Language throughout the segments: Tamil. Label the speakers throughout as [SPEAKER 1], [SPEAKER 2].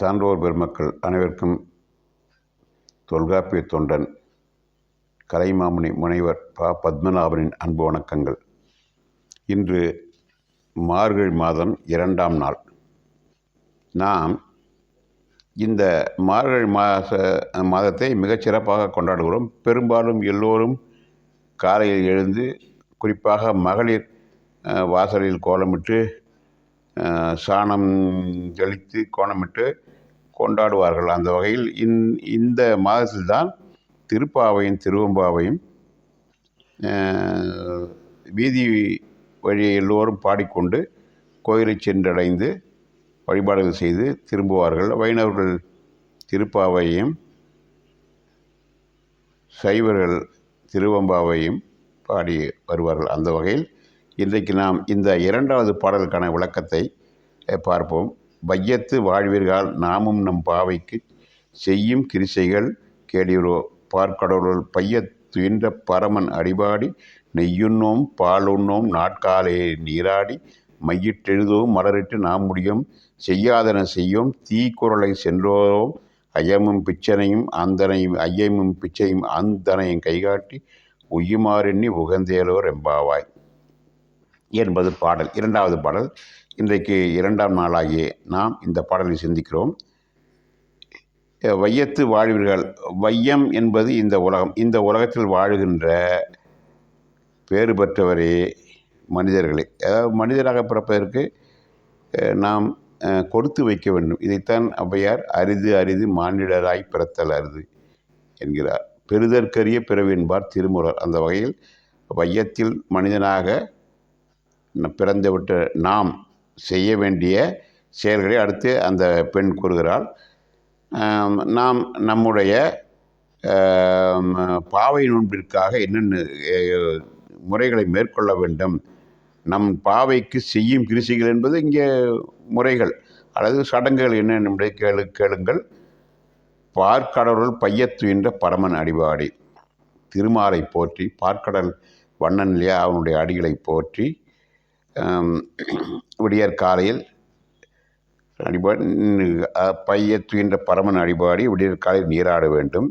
[SPEAKER 1] சான்றோர் பெருமக்கள் அனைவருக்கும் தொல்காப்பிய தொண்டன் கலைமாமணி முனைவர் ப. பத்மநாபனின் அன்பு வணக்கங்கள். இன்று மார்கழி மாதம் இரண்டாம் நாள். நாம் இந்த மார்கழி மாத மாதத்தை மிகச்சிறப்பாக கொண்டாடுகிறோம். பெரும்பாலும் எல்லோரும் காலையில் எழுந்து குறிப்பாக மகளிர் வாசலில் கோலமிட்டு சாணம் தெளித்து கோலமிட்டு கொண்டாடுவார்கள். அந்த வகையில் இந் இந்த மாதத்தில்தான் திருப்பாவையும் திருவம்பாவையும் வீதி வழி எல்லோரும் பாடிக்கொண்டு கோயிலை சென்றடைந்து வழிபாடுகள் செய்து திரும்புவார்கள். வைணவர்கள் திருப்பாவையும் சைவர்கள் திருவம்பாவையும் பாடி வருவார்கள். அந்த வகையில் இன்றைக்கு நாம் இந்த இரண்டாவது பாடலுக்கான விளக்கத்தை பார்ப்போம். வையத்து வாழ்வீர்கள் நாமும் நம் பாவைக்கு செய்யும் கிரிசைகள் கேடிரோ பார்க்கடவுள் பையத் துயின்ற பரமன் அடிபாடி நெய்யுண்ணோம் பாலுண்ணோம் நாட்காலே நீராடி மையிட்டெழுதோம் மலரிட்டு நாம் முடியும் செய்யாதன செய்யோம் தீக்குறளை சென்றோம் ஐயமும் பிச்சனையும் அந்தனையும் ஐயமும் பிச்சையும் அந்தனையும் கைகாட்டி உய்யுமாறெண்ணி உகந்தேலோர் எம்பாவாய். என்பது பாடல் இரண்டாவது பாடல். இன்றைக்கு இரண்டாம் நாளாகிய நாம் இந்த பாடலை சிந்திக்கிறோம். வையத்து வாழ்வீர்கள் வையம் என்பது இந்த உலகம். இந்த உலகத்தில் வாழுகின்ற பேறு பெற்றவரே மனிதர்களே. அதாவது மனிதராக பிறப்பதற்கு நாம் கொடுத்து வைக்க வேண்டும். இதைத்தான் ஔவையார் அரிது அரிது மானிடராய் பிறத்தல் அரிது என்கிறார். பெறுதற்கரிய பிறவி என்பார் திருமுறர் அந்த வகையில் வையத்தில் மனிதனாக பிறந்துவிட்ட நாம் செய்ய வேண்டிய செயல்களை அடுத்து அந்த பெண் கூறுகிறாள். நாம் நம்முடைய பாவை நோன்பிற்காக என்னென்ன முறைகளை மேற்கொள்ள வேண்டும்? நம் பாவைக்கு செய்யும் கிருசிகள் என்பது இங்கே முறைகள். அல்லது சடங்குகள் என்ன கேளு கேளுங்கள். பார்க்கடவுள் பையத்துகின்ற பரமன் அடிவாடி திருமாலை போற்றி பார்க்கடல் வண்ணன் இல்லையா அவனுடைய அடிகளை போற்றி விடியற் காலையில் அடிபாடி துயின்ற பரமன் அடிபாடி விடியற் காலையில் நீராட வேண்டும்.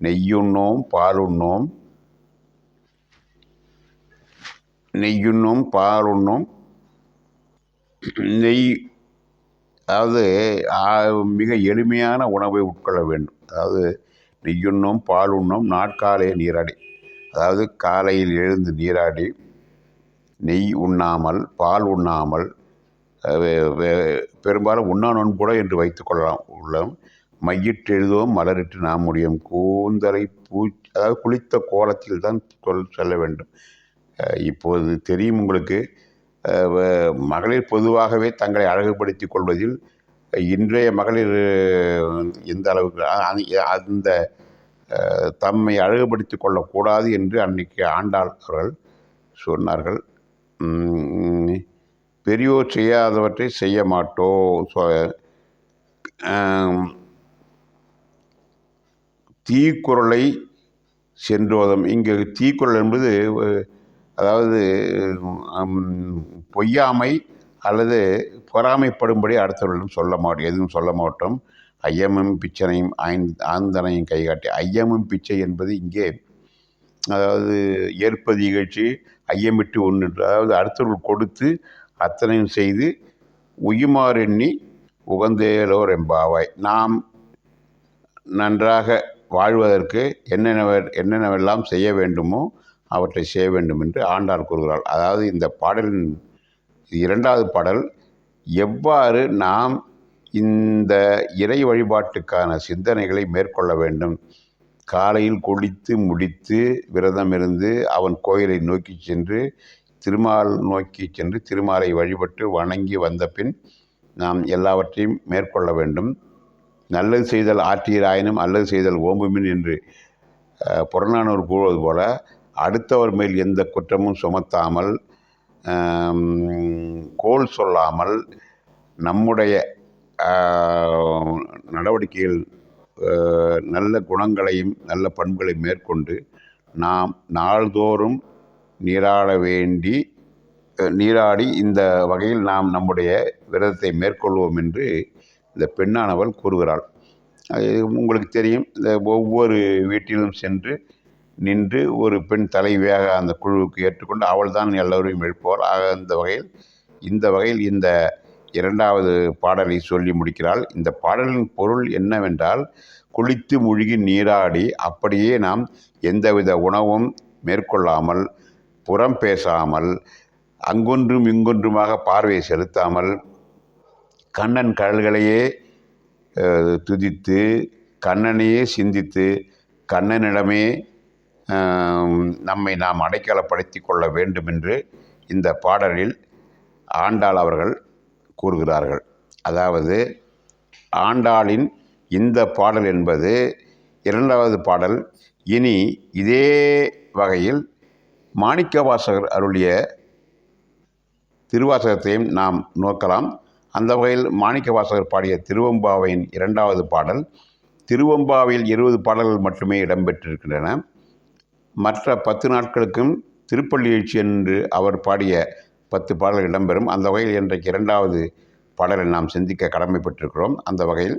[SPEAKER 1] நெய்யுண்ணோம் பாலுண்ணோம். நெய்யுண்ணோம் பாலுண்ணோம். நெய் அதாவது மிக எளிமையான உணவை உட்கொள்ள வேண்டும். அதாவது நெய்யுண்ணோம் பாலுண்ணோம் உண்ணோம் நீராடி அதாவது காலையில் எழுந்து நீராடி நெய் உண்ணாமல் பால் உண்ணாமல் பெரும்பாலும் உண்ணா கூட என்று வைத்துக்கொள்ளலாம் உள்ளோம் மையிட்டு எழுதுவோம் மலரிட்டு நாம் முடியும். கூந்தலை பூ அதாவது குளித்த கோலத்தில் தான் சொல் செல்ல வேண்டும். இப்போது தெரியும் உங்களுக்கு மகளிர் பொதுவாகவே தங்களை அழகுபடுத்திக் கொள்வதில் இன்றைய மகளிர் எந்த அளவுக்கு அந்த தம்மை அழகுபடுத்திக் கொள்ளக்கூடாது என்று அன்னைக்கு ஆண்டாள் அவர்கள் சொன்னார்கள். பெரியோர் செய்யாதவற்றை செய்ய மாட்டோம். சொ- தீக்குறளை சென்றோதம். இங்கே தீக்குறள் என்பது அதாவது பொய்யாமை அல்லது பொறாமைப்படும்படி அடுத்தவர்களிடம் சொல்ல மாட்டோம். எதுவும் சொல்ல மாட்டோம். ஐயமும் பிச்சனையும் ஐந் ஆந்தனையும் கைகாட்டி ஐயமும் பிச்சை என்பது இங்கே அதாவது ஏற்பது இகழ்ச்சி ஐயமிட்டு ஒன்று அதாவது அடுத்தவர்கள் கொடுத்து அத்தனையும் செய்து உயுமாறெண்ணி உகந்தேலோர் எம்பாவாய் நாம் நன்றாக வாழ்வதற்கு என்னென்ன என்னென்னவெல்லாம் செய்ய வேண்டுமோ அவற்றை செய்ய வேண்டும் என்று ஆண்டார் கூறுகிறாள். அதாவது இந்த பாடலின் இரண்டாவது பாடல் எவ்வாறு நாம் இந்த இறை வழிபாட்டுக்கான சிந்தனைகளை மேற்கொள்ள வேண்டும்? காலையில் குளித்து முடித்து விரதம் இருந்து அவன் கோயிலை நோக்கி சென்று திருமால் நோக்கி சென்று திருமாலை வழிபட்டு வணங்கி வந்த பின் நாம் எல்லாவற்றையும் மேற்கொள்ள வேண்டும். நல்லது செய்தல் ஆற்றீராயினும் அல்லது செய்தல் ஓம்புமின் என்று புறநானூர் புறநானூறு கூறுவது போல அடுத்தவர் மேல் எந்த குற்றமும் சுமத்தாமல் கோல் சொல்லாமல் நம்முடைய நடவடிக்கையில் நடவடிக்கைகள் நல்ல குணங்களையும் நல்ல பண்புகளையும் மேற்கொண்டு நாம் நாள்தோறும் நீராட வேண்டி நீராடி இந்த வகையில் நாம் நம்முடைய விரதத்தை மேற்கொள்வோம் என்று இந்த பெண்ணானவள் கூறுகிறாள். அது உங்களுக்கு தெரியும். இந்த ஒவ்வொரு வீட்டிலும் சென்று நின்று ஒரு பெண் தலைவியாக அந்த குழுவுக்கு ஏற்றுக்கொண்டு அவள் தான் எல்லோரையும் எழுப்புவாள். ஆக அந்த வகையில் இந்த வகையில் இந்த இரண்டாவது பாடலை சொல்லி முடிக்கிறாள். இந்த பாடலின் பொருள் என்னவென்றால் குளித்து மூழ்கி நீராடி அப்படியே நாம் எந்தவித உணவும் மேற்கொள்ளாமல் புறம் பேசாமல் அங்கொன்றும் இங்கொன்றுமாக பார்வை செலுத்தாமல் கண்ணன் கடல்களையே துதித்து கண்ணனையே சிந்தித்து கண்ணனிடமே நம்மை நாம் அடைக்கலப்படுத்தி கொள்ள வேண்டும் என்று இந்த பாடலில் ஆண்டாள் அவர்கள் கூறுகிறார்கள். அதாவது ஆண்டாளின் இந்த பாடல் என்பது இரண்டாவது பாடல். இனி இதே வகையில் மாணிக்கவாசகர் அருளிய திருவாசகத்தையும் நாம் நோக்கலாம். அந்த வகையில் மாணிக்கவாசகர் பாடிய திருவம்பாவையின் இரண்டாவது பாடல். திருவம்பாவையில் இருபது பாடல்கள் மட்டுமே இடம்பெற்றிருக்கின்றன. மற்ற பத்து நாட்களுக்கும் திருப்பள்ளி எழுச்சி என்று அவர் பாடிய பத்து பாடல்கள் இடம்பெறும். அந்த வகையில் இன்றைக்கு இரண்டாவது பாடலை நாம் சிந்திக்க கடமைப்பட்டிருக்கிறோம். அந்த வகையில்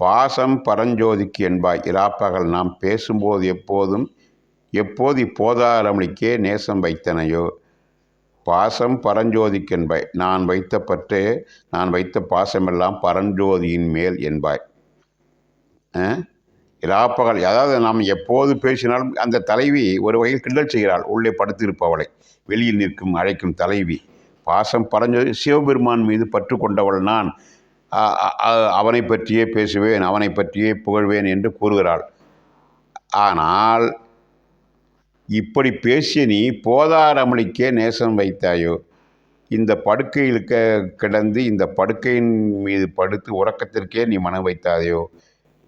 [SPEAKER 1] பாசம் பரஞ்சோதிக்கு என்பாய் இராப்பகல் நாம் பேசும்போது எப்போதும் எப்போது இப்போதாரமளிக்கே நேசம் வைத்தனையோ? பாசம் பரஞ்சோதிக்கு என்பாய் நான் வைத்த பற்றே நான் வைத்த பாசமெல்லாம் பரஞ்சோதியின் மேல் என்பாய். ஆ? இராப்பகல் அதாவது நாம் எப்போது பேசினாலும் அந்த தலைவி ஒரு வகையில் கிண்டல் செய்கிறாள். உள்ளே படுத்திருப்பவளை வெளியில் நிற்கும் அழைக்கும் தலைவி. பாசம் பறஞ்சது சிவபெருமான் மீது பற்று கொண்டவள் நான். அவனை பற்றியே பேசுவேன் அவனை பற்றியே புகழ்வேன் என்று கூறுகிறாள். ஆனால் இப்படி பேசிய நீ போதாரமளிக்கே நேசம் வைத்தாயோ? இந்த படுக்கையில் க கிடந்து இந்த படுக்கையின் மீது படுத்து உறக்கத்திற்கே நீ மனம் வைத்தாதையோ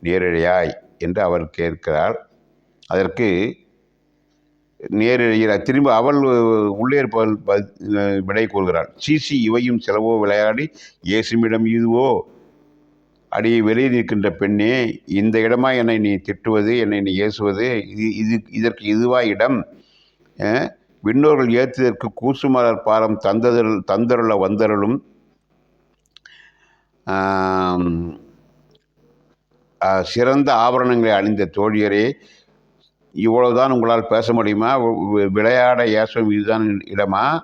[SPEAKER 1] நேரடியாய் என்று அவர் கேட்கிறார். அதற்கு நேரில் திரும்ப அவள் உள்ளே இருப்பவள் ப- விடை கூறுகிறாள். சீசி இவையும் செலவோ விளையாடி இயேசுமிடம் இதுவோ அடி வெளியே நிற்கின்ற பெண்ணே இந்த இடமா என்னை நீ திட்டுவது என்னை நீ ஏசுவது இது இது இதற்கு இதுவா இடம்? விண்ணோர்கள் ஏற்றுதற்கு கூசுமலர் பாரம் தந்ததல் தந்தருள வந்தருளும். சிறந்த ஆபரணங்களை அணிந்த தோழியரே இவ்வளவுதான் உங்களால் பேச முடியுமா? விளையாட ஏசம் இதுதான் இடமா?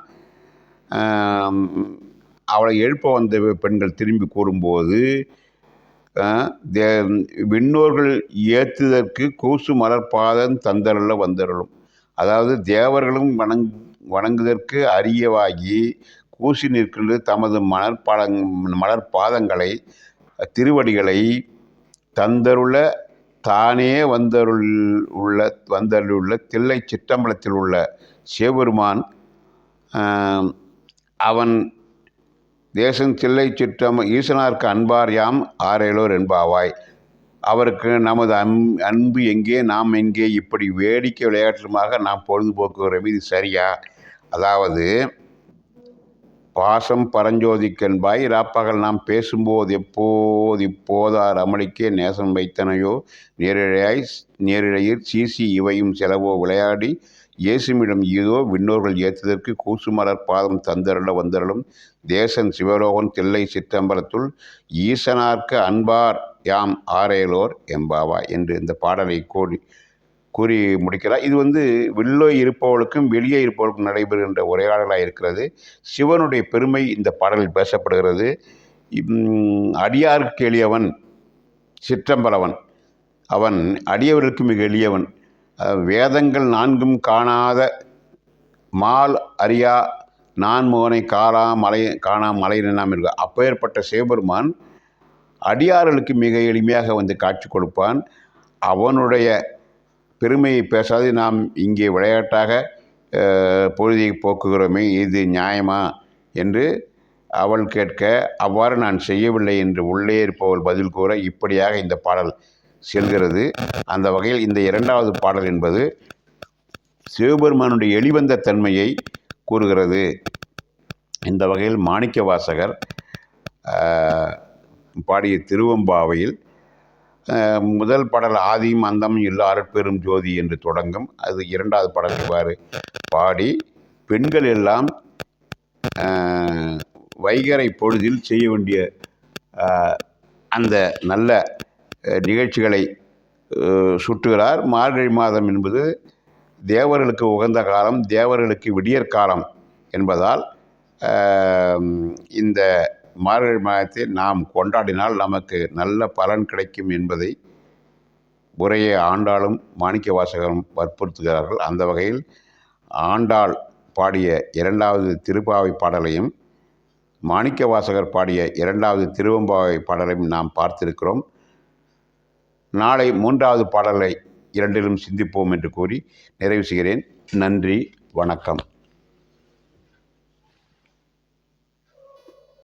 [SPEAKER 1] அவளை எழுப்ப வந்த பெண்கள் திரும்பி கூறும்போது தே- விண்ணோர்கள் ஏத்துதற்கு கூசு மலர்பாதம் தந்தருள வந்தருளும். அதாவது தேவர்களும் வணங் வணங்குதற்கு அரியவாகி கூசி நிற்கின்ற தமது மலர்பாதங் மலர்பாதங்களை திருவடிகளை தந்தருள தானே வந்தருள் உள்ள வந்தருளுள்ள தில்லை சிற்றம்பலத்தில் உள்ள சிவபெருமான் அவன் தேசம் தில்லை சிற்றம் ஈசனார்க்கு அன்பார் யாம் ஆரேலோர் என்பாவாய். அவருக்கு நமது அன் அன்பு எங்கே நாம் எங்கே இப்படி வேடிக்கை விளையாட்டுமாக நாம் பொழுதுபோக்குகிறோம். இது சரியா? அதாவது பாசம் பரஞ்சோதிக்கென்பாய் ராப்பகல் நாம் பேசும்போது எப்போது இப்போதார் அமளிக்கே நேசம் வைத்தனையோ? நேரிழையாய் நேரிழையில் சீசி இவையும் செலவோ? விளையாடி இயேசுமிடம் இதோ விண்ணோர்கள் ஏற்றதற்கு கூசுமலர் பாதம் தந்தருள வந்தருளும். தேசன் சிவலோகன் தில்லை சிற்றம்பலத்துள் ஈசனார்க்கு அன்பார் யாம் ஆரேலோர் எம்பாவா என்று இந்த பாடலை கோடி கூறி முடிக்கிறார். இது வந்து உள்ளே இருப்பவளுக்கும் வெளியே இருப்பவர்களுக்கும் நடைபெறுகின்ற உரையாடலாக இருக்கிறது. சிவனுடைய பெருமை இந்த பாடலில் பேசப்படுகிறது. அடியாருக்கு எளியவன் சிற்றம்பலவன். அவன் அடியவர்களுக்கு மிக எளியவன். வேதங்கள் நான்கும் காணாத மால் அறியா நான் மோகனை காலா மலை காணா மலை நாம் இருக்க அப்பேற்பட்ட சிவபெருமான் அடியார்களுக்கு மிக எளிமையாக வந்து காட்சி கொடுப்பான். அவனுடைய பெருமையை பேசாது. நாம் இங்கே விளையாட்டாக பொழுதியை போக்குகிறோமே இது நியாயமா? என்று அவள் கேட்க அவ்வாறு நான் செய்யவில்லை என்று உள்ளே இருப்பவள் பதில் கூற இப்படியாக இந்த பாடல் செல்கிறது. அந்த வகையில் இந்த இரண்டாவது பாடல் என்பது சிவபெருமானுடைய எளிவந்த தன்மையை கூறுகிறது. இந்த வகையில் மாணிக்க வாசகர் பாடிய திருவம்பாவையில் முதல் பாடல் ஆதியும் அந்தமும் இல்லா பெரும் ஜோதி என்று தொடங்கும். அது இரண்டாவது பாடல் இவ்வாறு பாடி பெண்கள் எல்லாம் வைகரை பொழுதில் செய்ய வேண்டிய அந்த நல்ல நிகழ்ச்சிகளை சுட்டுகிறார் மார்கழி மாதம் என்பது தேவர்களுக்கு உகந்த காலம் தேவர்களுக்கு விடியற் காலம் என்பதால் இந்த மார்கழி மாதத்தை நாம் கொண்டாடினால் நமக்கு நல்ல பலன் கிடைக்கும் என்பதை உரையை ஆண்டாளும் மாணிக்க வாசகரும் வற்புறுத்துகிறார்கள். அந்த வகையில் ஆண்டாள் பாடிய இரண்டாவது திருப்பாவை பாடலையும் மாணிக்க வாசகர் பாடிய இரண்டாவது திருவம்பாவை பாடலையும் நாம் பார்த்திருக்கிறோம். நாளை மூன்றாவது பாடலை இரண்டிலும் சிந்திப்போம் என்று கூறி நிறைவு செய்கிறேன். நன்றி வணக்கம்.